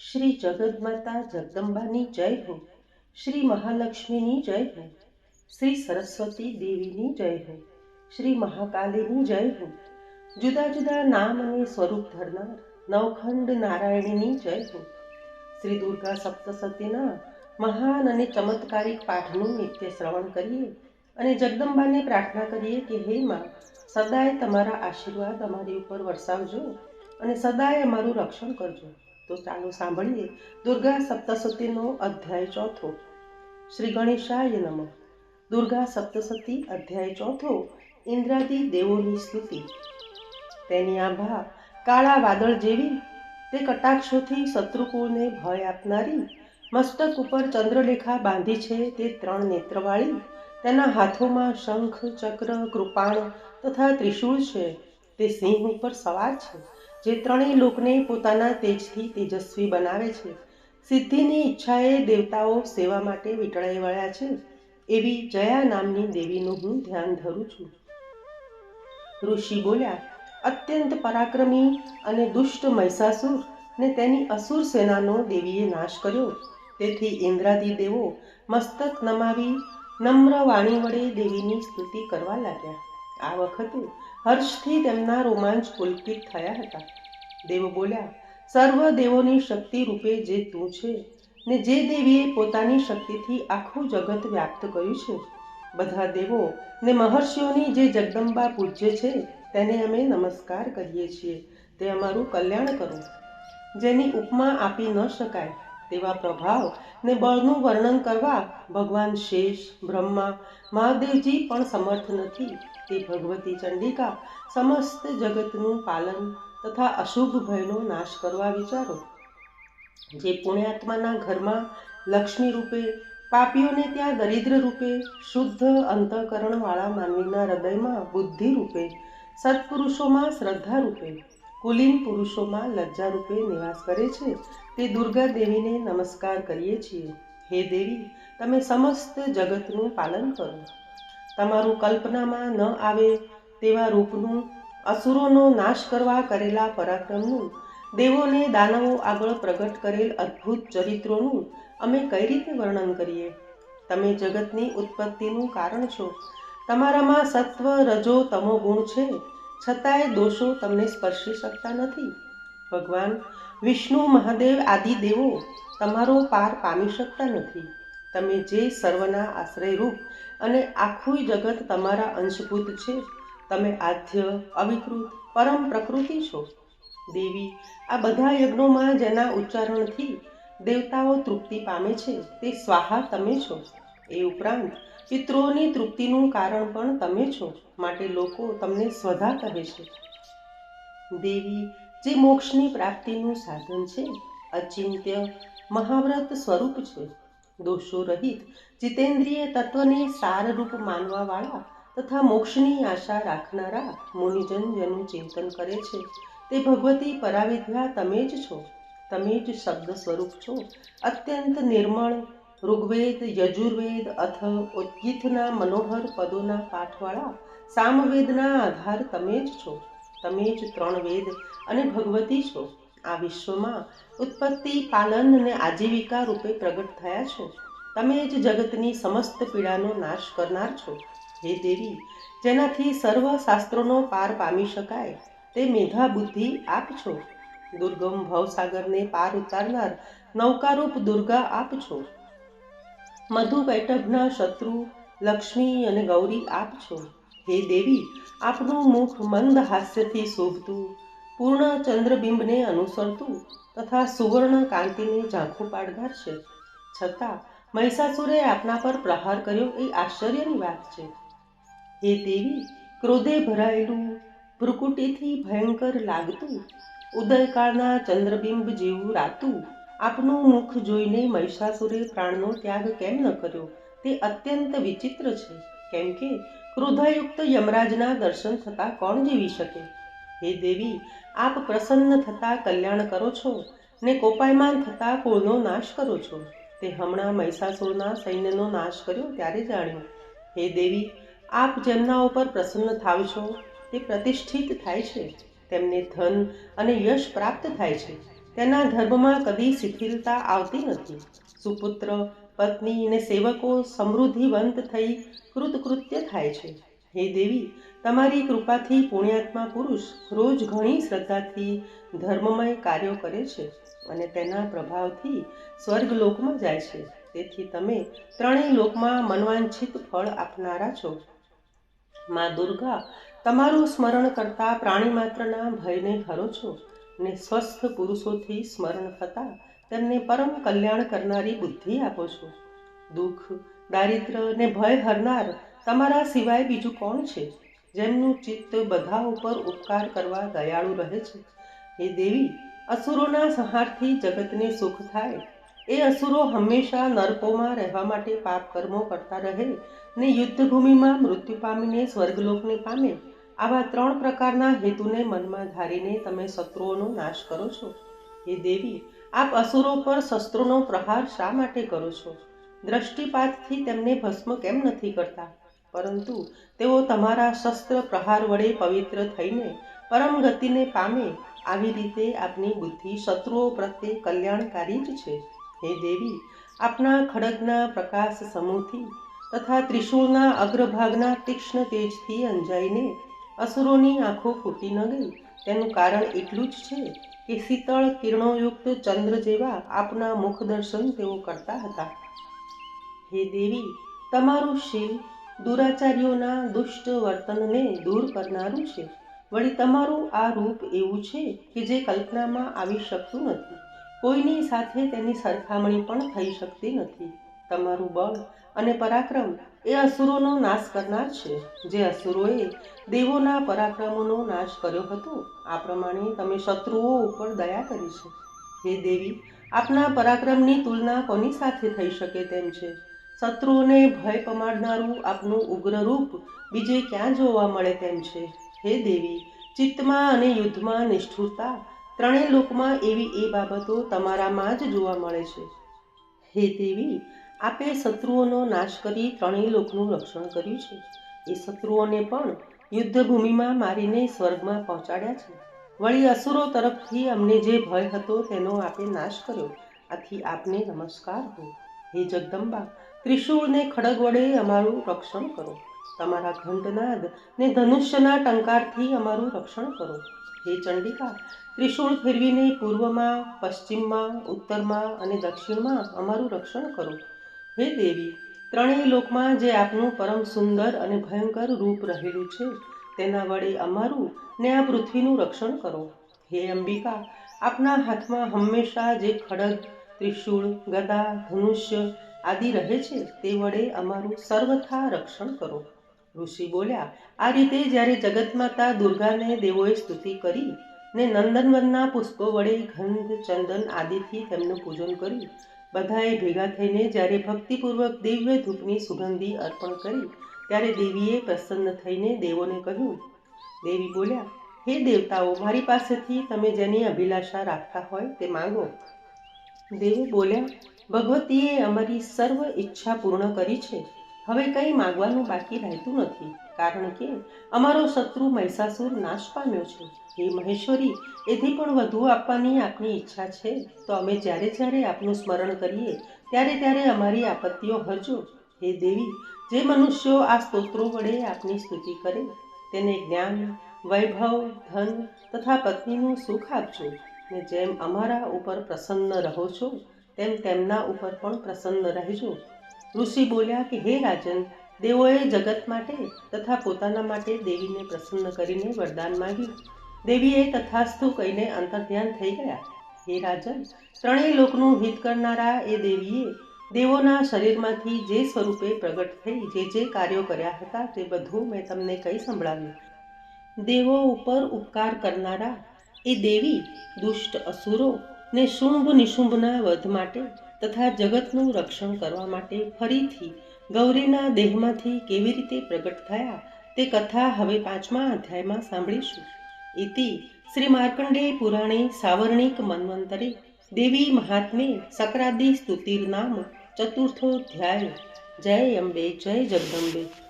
શ્રી જગદમાતા જગદંબાની જય હો, શ્રી મહાલક્ષ્મીની જય હો, શ્રી સરસ્વતી દેવીની જય હો, શ્રી મહાકાલીની જય હો. જુદા જુદા નામ અને સ્વરૂપ ધરનાર નવખંડ નારાયણીની જય હો. શ્રી દુર્ગા સપ્તસતીના મહાન અને ચમત્કારિક પાઠનું નિત્ય શ્રવણ કરીએ અને જગદંબાને પ્રાર્થના કરીએ કે હે માં, સદાય તમારા આશીર્વાદ અમારી ઉપર વરસાવજો અને સદાય અમારું રક્ષણ કરજો. તો ચાલો સાંભળીએ દુર્ગા સપ્તસતીનો અધ્યાય ચોથો. શ્રી ગણેશાય નમ. દુર્ગા સપ્તસતી અધ્યાય ચોથો, ઇન્દ્રાદી દેવોની સ્તુતિ. તેની આભા કાળા વાદળ જેવી, તે કટાક્ષોથી શત્રુકુળને ભય આપનારી, મસ્તક ઉપર ચંદ્રલેખા બાંધી છે તે ત્રણ નેત્રવાળી, તેના હાથોમાં શંખ, ચક્ર, કૃપાણ તથા ત્રિશૂળ છે, તે સિંહ ઉપર સવાર છે. જે ત્રણેય લોકને પોતાના તેજથી તેજસ્વી બનાવે છે. સિદ્ધિની ઈચ્છાએ દેવતાઓ સેવા માટે વીંટળાઈ વળ્યા છે. એવી જયા નામની દેવીનું હું ધ્યાન ધરું છું. ઋષિ બોલ્યા, અત્યંત પરાક્રમી અને દુષ્ટ મહિષાસુર ને તેની અસુર સેનાનો દેવીએ નાશ કર્યો. તેથી ઇન્દ્રાદી દેવો મસ્તક નમાવી નમ્ર વાણી વડે દેવીની સ્તુતિ કરવા લાગ્યા. આ વખતે હર્ષથી તેમના રોમાંચ પુલકિત થયા હતા. દેવો બોલ્યા, સર્વ દેવોની શક્તિ રૂપે જે તું છે ને જે દેવીએ પોતાની શક્તિથી આખું જગત વ્યાપ્ત કર્યું છે, બધા દેવો ને મહર્ષિઓની જે જગદંબા પૂજ્ય છે તેને અમે નમસ્કાર કરીએ છીએ, તે અમારું કલ્યાણ કરો. જેની ઉપમા આપી ન શકાય તેવા પ્રભાવ ને બળનું વર્ણન કરવા ભગવાન શેષ, બ્રહ્મા, મહાદેવજી પણ સમર્થ નથી. તે ભગવતી ચંડિકા સમસ્ત જગતનું પાલન તથા અશુભ ભયનો નાશ કરવા વિચારો. જે પુણ્યાત્માના ઘરમાં લક્ષ્મી રૂપે, પાપીઓને ત્યાં દરિદ્ર રૂપે, શુદ્ધ અંતઃકરણવાળા માનવીના હૃદયમાં બુદ્ધિ રૂપે, સત્પુરુષોમાં શ્રદ્ધા રૂપે, કુલીન પુરુષોમાં લજ્જા રૂપે નિવાસ કરે છે, તે દુર્ગા દેવીને નમસ્કાર કરીએ છીએ. હે દેવી, તમે સમસ્ત જગતનું પાલન કરો. તમારું કલ્પનામાં ન આવે તેવા રૂપનું અસુરોનો નાશ કરવા કરેલા પરાક્રમનું, દેવોને દાનવો આગળ પ્રગટ કરેલ અદ્ભુત ચરિત્રોનું અમે કઈ રીતે વર્ણન કરીએ? તમે જગતની ઉત્પત્તિનું કારણ છો. તમારામાં સત્વ રજો તમો ગુણ છે. છતાંય દોષો તમને સ્પર્શી શકતા નથી. ભગવાન, વિષ્ણુ, મહાદેવ આદિ દેવો તમારો પાર પામી શકતા નથી. તમે જે સર્વના આશ્રયરૂપ અને આખું જગત તમારા અંશભૂત છે. તમે આધ્ય અવિકૃત, પરમ પ્રકૃતિ છો. દેવી, આ બધા યજ્ઞોમાં જેના ઉચ્ચારણથી દેવતાઓ તૃપ્તિ પામે છે, તે સ્વાહા તમે છો. એ ઉપરાંત પિત્રોની તૃપ્તિનું કારણ પણ તમે છો, માટે લોકો તમને સ્વધા કહે છે. દેવી, જે મોક્ષની પ્રાપ્તિનું સાધન છે, અચિંત્ય, મહાવ્રત સ્વરૂપ છે. દોષો રહિત, જીતેન્દ્રિય તત્વને સારરૂપ માનવાવાળા તથા મોક્ષની આશા રાખનારા મુનિજન જેનું ચિંતન કરે છે, તે ભગવતી પરાવિદ્યા તમે જ છો, તમે જ શબ્દ સ્વરૂપ છો. અત્યંત નિર્મળ, ઋગ્વેદ, યજુર્વેદ, અથ, ઉદ્ગીતના મનોહર પદોના પાઠવાળા સામવેદના આધાર તમે જ છો, તમે જ ત્રણ વેદ અને ભગવતી છો. આ વિશ્વમાં ઉત્પત્તિ, પાલન અને આજીવિકા રૂપે પ્રગટ થયા છો. તમે જ જગતની સમસ્ત પીડાનો નાશ કરનાર છો. હે દેવી જેનાથી સર્વ શાસ્ત્રોનો પાર પામી શકાય, તે મેધા બુદ્ધિ આપ છો. દુર્ગમ ભવસાગરને પાર ઉતારનાર નૌકારૂપ દુર્ગા આપ છો. મધુ વૈટભના શત્રુ, લક્ષ્મી અને ગૌરી આપ છો. હે દેવી, આપનું મુખ મંદ હાસ્યથી શોભતું, પૂર્ણ ચંદ્રબિંબને અનુસરતું તથા સુવર્ણ કાંતિને ઝાંખું પાડનાર છે. છતાં મહિષાસુરે આપના પર પ્રહાર કર્યો એ આશ્ચર્યની વાત છે. હે દેવી ક્રોધે ભરાયેલું, ભ્રુકુટીથી ભયંકર લાગતું, ઉદયકાળના ચંદ્રબિંબ જેવું રાતું આપનું મુખ જોઈને મહિષાસુરે પ્રાણનો ત્યાગ કેમ ન કર્યો? તે અત્યંત વિચિત્ર છે, કેમ કે ક્રોધાયુક્ત યમરાજના દર્શન થતાં કોણ જીવી શકે? હે દેવી, આપ પ્રસન્ન થતાં કલ્યાણ કરો છો, ને કોપાયમાન થતાં કુળનો નાશ કરો છો. તે હમણાં મહિષાસુરના સૈન્યનો નાશ કર્યો ત્યારે જાણ્યું. હે દેવી આપ જેમના ઉપર પ્રસન્ન થાવ છો, તે પ્રતિષ્ઠિત થાય છે. તેમને ધન અને યશ પ્રાપ્ત થાય છે. તેના ધર્મમાં કદી શિથિલતા આવતી નથી. સુપુત્ર, પત્ની અને સેવકો સમૃદ્ધિવંત થઈ કૃતકૃત્ય થાય છે. હે દેવી, તમારી કૃપાથી પુણ્યાત્મા પુરુષ રોજ ઘણી શ્રદ્ધાથી ધર્મમય કાર્યો કરે છે અને તેના પ્રભાવથી સ્વર્ગ લોકમાં જાય છે. તેથી તમે ત્રણેય લોકમાં મનવાંછિત ફળ આપનારા છો. મા દુર્ગા, તમારું સ્મરણ કરતા પ્રાણી માત્રના ભયને હરો છો ને સ્વસ્થ પુરુષોથી સ્મરણ થતા તેમને પરમ કલ્યાણ કરનારી બુદ્ધિ આપો છો. દુઃખ, દારિદ્ર ને ભય હરનાર તમારા સિવાય બીજું કોણ છે? જેમનું ચિત્ત બધા ઉપર ઉપકાર કરવા દયાળુ રહે છે. હે દેવી, અસુરોના સંહારથી જગતને સુખ થાય એ અસુરો હંમેશા નરકોમાં રહેવા માટે પાપ કર્મો કરતા રહે ને યુદ્ધભૂમિમાં મૃત્યુ પામીને સ્વર્ગલોકને પામે, આવા ત્રણ પ્રકારના હેતુને મનમાં ધારીને તમે શત્રુઓનો નાશ કરો છો. હે દેવી, આપ અસુરો પર શસ્ત્રોનો પ્રહાર શા માટે કરો છો? દ્રષ્ટિપાતથી તેમને ભસ્મ કેમ નથી કરતા? પરંતુ તેઓ તમારા શસ્ત્ર પ્રહાર વડે પવિત્ર થઈને, પરમ ગતિને પામે, આવી રીતે આપની બુદ્ધિ શત્રુઓ પ્રત્યે કલ્યાણકારી જ છે. હે દેવી, આપના ખડગના પ્રકાશ સમૂહથી તથા ત્રિશૂળના અગ્રભાગના તીક્ષ્ણ તેજથી અંજાઈને અસુરોની આંખો ફૂટી ન ગઈ. તેનું કારણ એટલું જ છે કે શીતળ કિરણોયુક્ત ચંદ્ર જેવા આપના મુખ દર્શન તેઓ કરતા હતા. હે દેવી, તમારું શીલ દુરાચાર્યોના દુષ્ટ વર્તનને દૂર કરનારું છે. વળી તમારું આ રૂપ એવું છે કે જે કલ્પનામાં આવી શકતું નથી. કોઈની સાથે તેની સરખામણી પણ થઈ શકતી નથી. તમારું બળ અને પરાક્રમ એ અસુરોનો નાશ કરનાર છે. જે અસુરોએ દેવોના પરાક્રમોનો નાશ કર્યો હતો. આ પ્રમાણે તમે શત્રુઓ ઉપર દયા કરી છે. હે દેવી, આપના પરાક્રમની તુલના કોની સાથે થઈ શકે તેમ છે? શત્રુઓને ભય પમાડનારું આપનું ઉગ્ર રૂપ બીજે ક્યાં જોવા મળે તેમ છે? હે દેવી, ચિત્તમાં અને યુદ્ધમાં નિષ્ઠુરતા ત્રણેય લોકમાં એવી એ બાબતો તમારામાં જ જોવા મળે છે. હે દેવી, આપે શત્રુઓનો નાશ કરી ત્રણેય લોકનું રક્ષણ કર્યું છે. એ શત્રુઓને પણ યુદ્ધભૂમિમાં મારીને સ્વર્ગમાં પહોંચાડ્યા છે. વળી અસુરો તરફથી અમને જે ભય હતો તેનો આપે નાશ કર્યો. આથી આપને નમસ્કાર હો હે જગદંબા, ત્રિશૂળને ખડગ વડે અમારું રક્ષણ કરો. તમારા ઘંટનાદ ને ધનુષ્યના ટંકારથી અમારું રક્ષણ કરો. હે ચંડિકા, ત્રિશૂળ ફેરવીને પૂર્વમાં, પશ્ચિમમાં, ઉત્તરમાં અને દક્ષિણમાં અમારું રક્ષણ કરો. હે દેવી, ત્રણેય લોકમાં જે આપનું પરમ સુંદર અને ભયંકર રૂપ રહેલું છે, તેના વડે અમારું ને આ પૃથ્વીનું રક્ષણ કરો. હે અંબિકા, આપના હાથમાં હંમેશા જે ખડગ, ત્રિશૂળ, ગદા, ધનુષ્ય આદિ રહે છે, તે વડે અમારું સર્વથા રક્ષણ કરો. ઋષિ બોલ્યા, આ રીતે જ્યારે જગતમાતા દુર્ગાને દેવોએ સ્તુતિ કરી ને નંદનવનના પુષ્પો વડે ગંધ ચંદન આદિથી તેમનું પૂજન કર્યું, બધાએ ભેગા થઈને જ્યારે ભક્તિપૂર્વક દિવ્ય ધૂપની સુગંધી અર્પણ કરી, ત્યારે દેવીએ પ્રસન્ન થઈને દેવોને કહ્યું, દેવી બોલ્યા, હે દેવતાઓ, મારી પાસેથી તમે જેની અભિલાષા રાખતા હોય તે માગો. દેવી બોલ્યા, ભગવતીએ અમારી સર્વ ઈચ્છા પૂર્ણ કરી છે. હવે કંઈ માગવાનું બાકી રહેતું નથી, કારણ કે અમારો શત્રુ મહિષાસુર નાશ પામ્યો છે. હે મહેશ્વરી, એથી પણ વધુ આપવાની આપની ઈચ્છા છે? તો અમે જ્યારે જ્યારે આપનું સ્મરણ કરીએ, ત્યારે ત્યારે અમારી આપત્તિઓ હરજો. હે દેવી, જે મનુષ્યો આ સ્તોત્રો વડે આપની સ્તુતિ કરે, તેને જ્ઞાન, વૈભવ, ધન તથા પત્નીનું સુખ આપજો. ને જેમ અમારા ઉપર પ્રસન્ન રહો છો, તેમ તેમના ઉપર પણ પ્રસન્ન રહેજો. ઋષિ બોલ્યા કે, હે રાજન, દેવોએ જગત માટે તથા પોતાના માટે દેવીને પ્રસન્ન કરીને વરદાન માંગ્યું. દેવીએ તથાસ્તુ કહીને અંતર્ધ્યાન થઈ ગયા. હે રાજન, ત્રણેય લોકનું હિત કરનારા એ દેવીએ દેવોના શરીરમાંથી જે સ્વરૂપે પ્રગટ થઈ, જે જે કાર્યો કર્યા હતા તે બધું મેં તમને કહી સંભળાવ્યું. દેવો ઉપર ઉપકાર કરનારા એ દેવી દુષ્ટ અસુરો ને શુંભ નિશુંભના વધ માટે તથા જગતનું રક્ષણ કરવા માટે ફરીથી ગૌરીના દેહમાંથી કેવી રીતે પ્રગટ થયા તે કથા હવે પાંચમા અધ્યાયમાં સાંભળીશું. ઇતિ શ્રી માર્કંડેય પુરાણે સાવર્ણિક મન્વંતરે દેવી મહાત્મે સકરાદી સ્તુતિર્નામ ચતુર્થોધ્યાય. જય અંબે, જય જગદંબે.